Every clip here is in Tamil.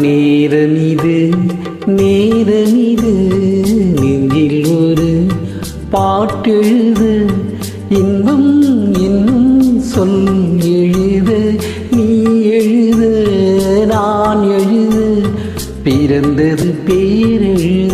நேரமிது நேரமிது. நெஞ்சில் ஒரு பாட்டெழுது இன்பம் இன்னும் சொல் எழுது. நீ எழுது நான் எழுது. பிறந்தது பேரெழுத.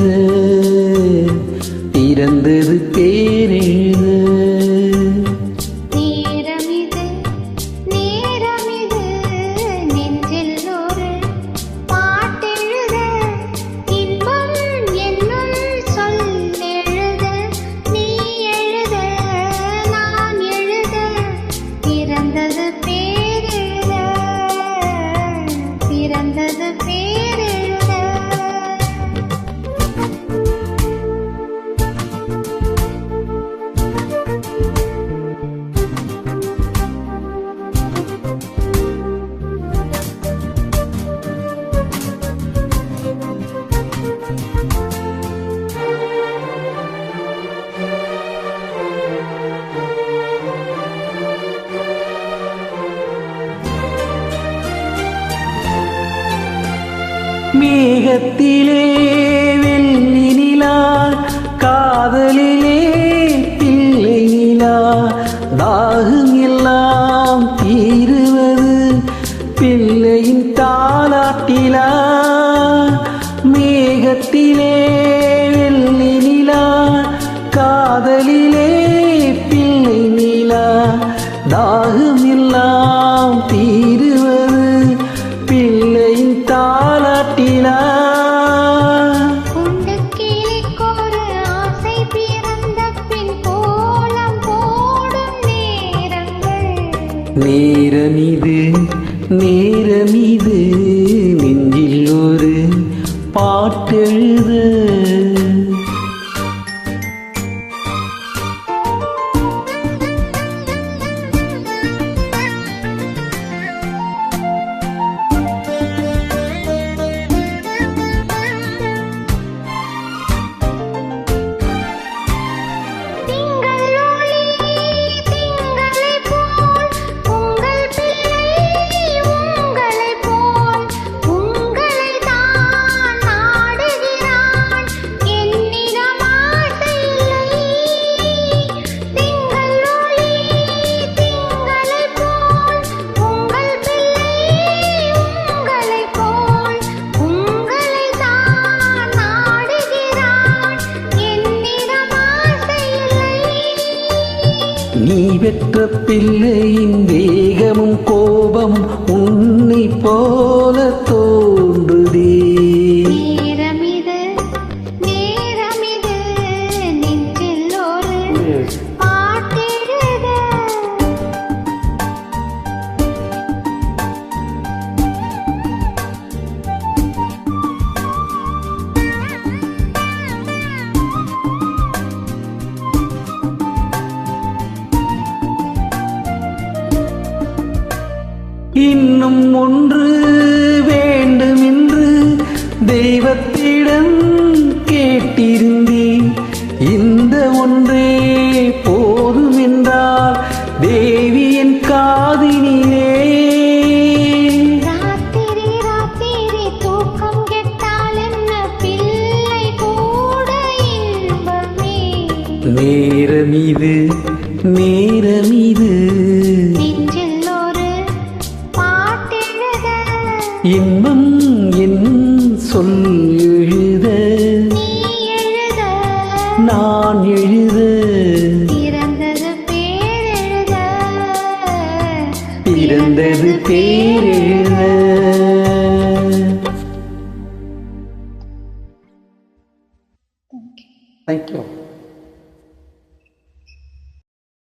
மேகத்திலே நேரமிது நேரமிது நெஞ்சில் ஒரு பாட்டெழுத பெற்ற பிள்ளையின் வேகமும் கோபமும் உன்னை போல தோ இன்னும் ஒன்று வேண்டுமென்று தெய்வத்திடம் கேட்டிருந்தேன். இந்த ஒன்றே போதும் என்றால் தேவியின் காதினிலே. ராத்திரி ராத்திரி இன்பம் என் சொல் எழுத. நான் எழுத. பிறந்தது பேர்